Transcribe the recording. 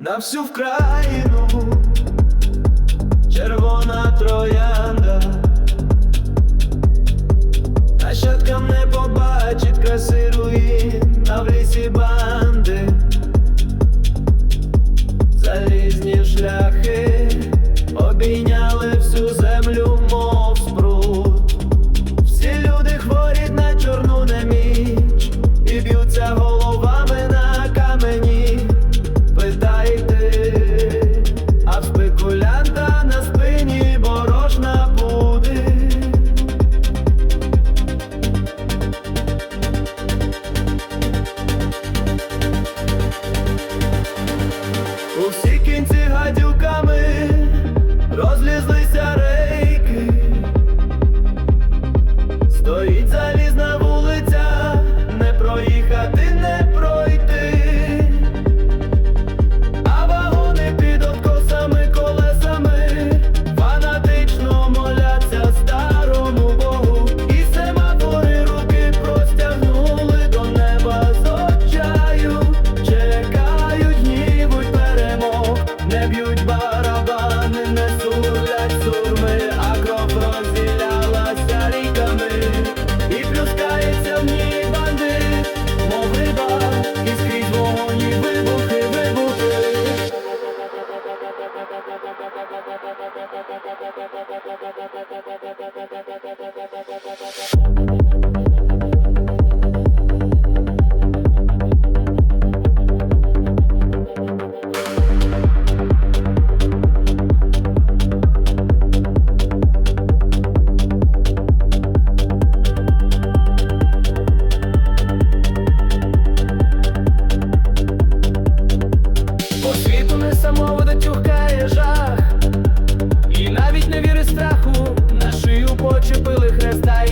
На всю вкраїну. Червона троянда, нащадкам не побачить краси руїн, а в лісі банди, залізні шляхи обійняли всю землю, мов спрут. Всі люди хворі на чорну неміч і б'ються головами Стоїть залізна вулиця, По світу не самовида тюхкає жах, хреста,